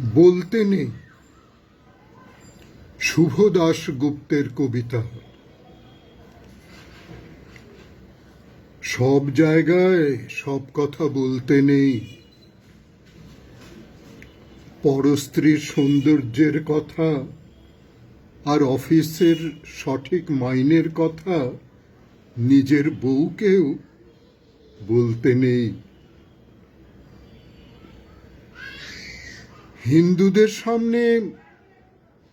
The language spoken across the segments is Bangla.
বলতে নেই। শুভ দাস গুপ্তের কবিতা। সব জায়গায় সব কথা বলতে নেই। পরস্ত্রীর সৌন্দর্যের কথা আর অফিসের সঠিক মাইনের কথা নিজের বউকেও বলতে নেই। হিন্দুদের সামনে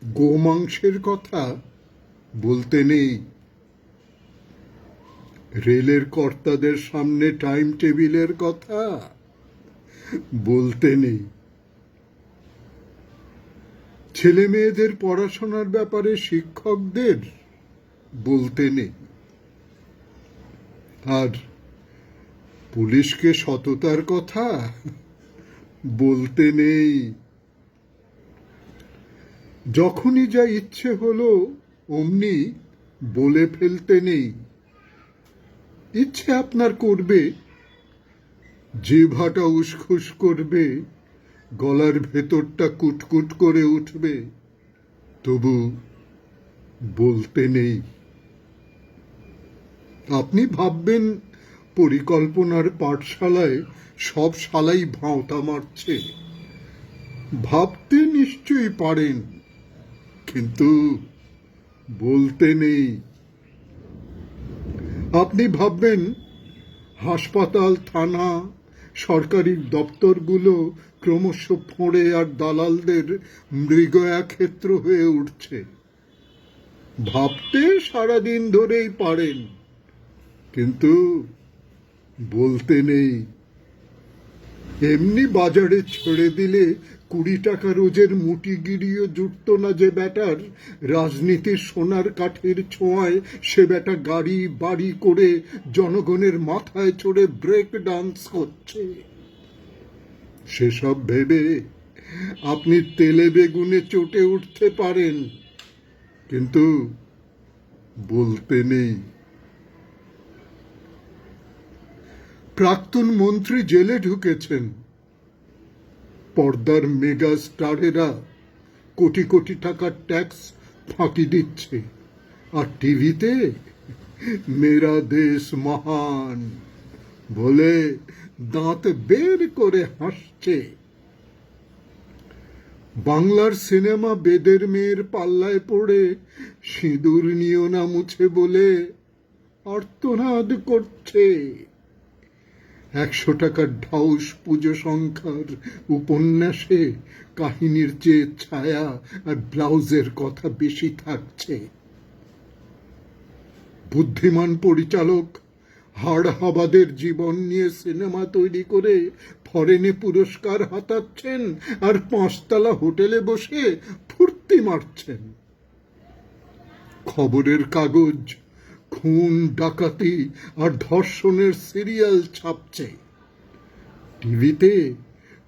গোমাংসের কথা বলতে নেই। রেলের কর্তাদের সামনে টাইম টেবিলের কথা বলতে নেই। ছেলে মেয়েদের পড়াশোনার ব্যাপারে শিক্ষকদের বলতে নেই। আর পুলিশকে সততার কথা বলতে নেই। যখনই যা ইচ্ছে হলো, অমনি বলে ফেলতে নেই। ইচ্ছে আপনার করবে জিভাটা উসখুস করবে, গলার ভেতরটা কুটকুট করে উঠবে, তবু বলতে নেই। আপনি ভাববেন, পরিকল্পনার পাঠশালায় সব শালাই ভাঁওতা মারছে। ভাবতে নিশ্চয়ই পারেন। কিন্তু বলতে নেই। আপনি ভাববেন, হাসপাতাল, থানা, সরকারি দপ্তরগুলো ক্রমশ ফোঁড়ে আর দালালদের মৃগয়া ক্ষেত্র হয়ে উঠছে। ভাবতে সারাদিন ধরেই পারেন, কিন্তু বলতে নেই। এমনি বাজারে ছেড়ে দিলে কুড়ি টাকা রোজের মুটিগিরিও জুটত না যে ব্যাটার। রাজনীতির সোনার কাঠের ছোঁয়ায় সে বেটা গাড়ি বাড়ি করে জনগণের মাথায় চড়ে ব্রেক ডান্স করছে। সেসব ভেবে আপনি তেলে বেগুনে চটে উঠতে পারেন, কিন্তু বলতে নেই। প্রাক্তন মন্ত্রী জেলে ঢুকেছেন। পর্দার মেগা স্টারেরা কোটি কোটি টাকার ট্যাক্স ফাঁকি দিচ্ছে। আর টিভিতে, মেরা দেশ মহান বলে দাঁত বের করে হাসছে। বাংলার সিনেমা বেদের মেয়ের পাল্লায় পড়ে, সিঁদুর নিও না মুছে বলে আর্তনাদ করছে। একশো টাকার ঢাউস পুজো সংখ্যার উপন্যাসে কাহিনীর চেয়ে ছায়া আর ব্লাউজের কথা বেশি থাকছে। বুদ্ধিমান পরিচালক হাড় হাবাদের জীবন নিয়ে সিনেমা তৈরি করে ফরেনে পুরস্কার হাতাচ্ছেন আর পাঁচতলা হোটেলে বসে ফুর্তি মারছেন। খবরের কাগজ খুন, ডাকাতি আর ধর্ষণের সিরিয়াল ছাপছে। টিভিতে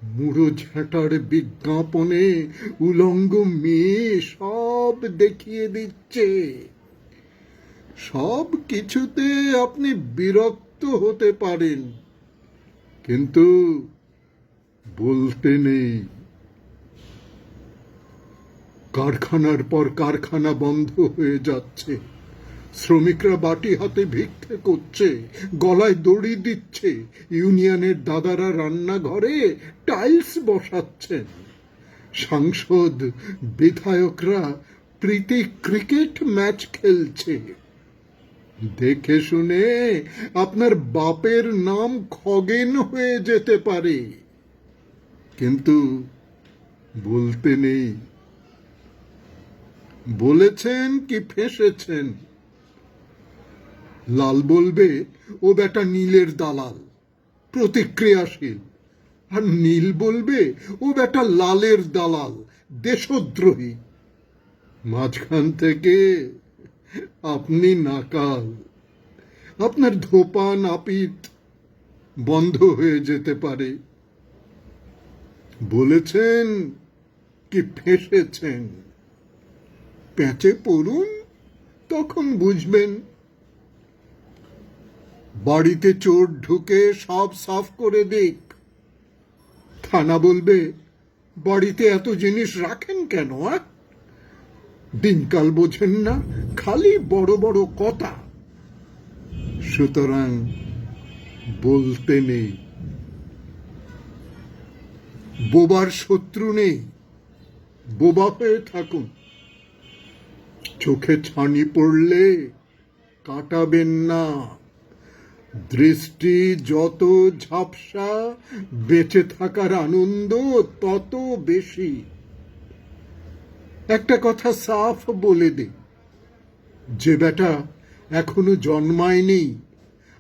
মুড়ো ঝাঁটার বিজ্ঞাপনে উলঙ্গ মেয়ে সব দেখিয়ে দিচ্ছে। সব কিছুতে আপনি বিরক্ত হতে পারেন, কিন্তু বলতে নেই। কারখানার পর কারখানা বন্ধ হয়ে যাচ্ছে। শ্রমিকরা বাটি হাতে ভিক্ষে করছে, গলায় দড়ি দিচ্ছে, ইউনিয়নের দাদারা রান্নাঘরে টাইলস বসাচ্ছেন। সাংসদ, বিধায়করা প্রীতি ক্রিকেট ম্যাচ খেলছে। দেখে শুনে আপনার বাপের নাম খগেন হয়ে যেতে পারে। কিন্তু বলতে নেই। বলেছেন কি ফেসেছেন? লাল বলবে, ও বেটা নীলের দালাল, প্রতিক্রিয়াশীল। আর নীল বলবে, ও বেটা লালের দালাল, দেশদ্রোহী। মাঝখান থেকে আপনি নাকাল। আপনার ধোপা নাপিত বন্ধ হয়ে যেতে পারে। বলেছেন কি ফেসেছেন। প্যাঁচে পড়ুন, তখন বুঝবেন বাড়িতে চোর ঢুকে সব সাফ করে দিক। থানা বলবে, বাড়িতে এত জিনিস রাখেন কেন দিনকাল বোঝেন না, খালি বড় বড় কথা। সুতরাং বলতে নেই। বোবার শত্রু নেই। বোবা হয়ে থাকুন। চোখে ছানি পড়লে কাটাবেন না। দৃষ্টি যত ঝাপসা, বেঁচে থাকার আনন্দ তত বেশি। একটা কথা সাফ বলে দে, যে বেটা এখনও জন্মায়নি,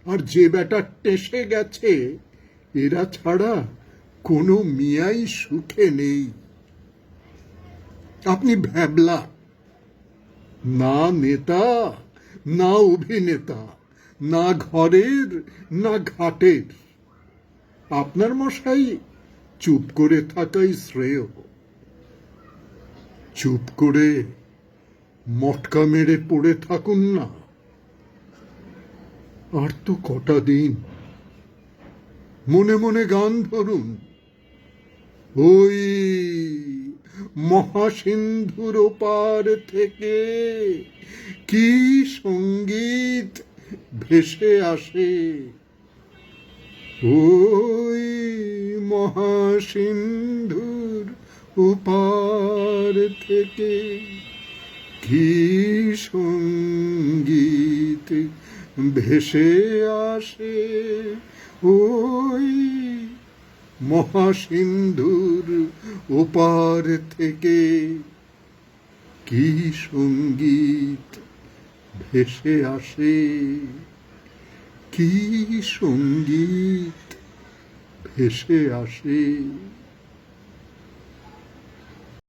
আর যে বেটা টেসে গেছে, এরা ছাড়া কোনো মিয়াই সুখে নেই। আপনি ভ্যাবলা, না নেতা, না অভিনেতা। না ঘরের, না ঘাটের। আপনার মশাই চুপ করে থাকাই শ্রেয়। চুপ করে মটকা মেরে পড়ে থাকুন না। আর তো কটা দিন। মনে মনে গান ধরুন। ওই মহাসিন্ধুর ওপার থেকে কি সংগীত ভেসে আসে। ওই মহাসিন্ধুর ওপার থেকে কি সংগীত ভেসে আসে? ওই মহাসিন্ধুর ওপার থেকে কি সংগীত ভেসে আসে? কি সংগীত ভেসে আসে?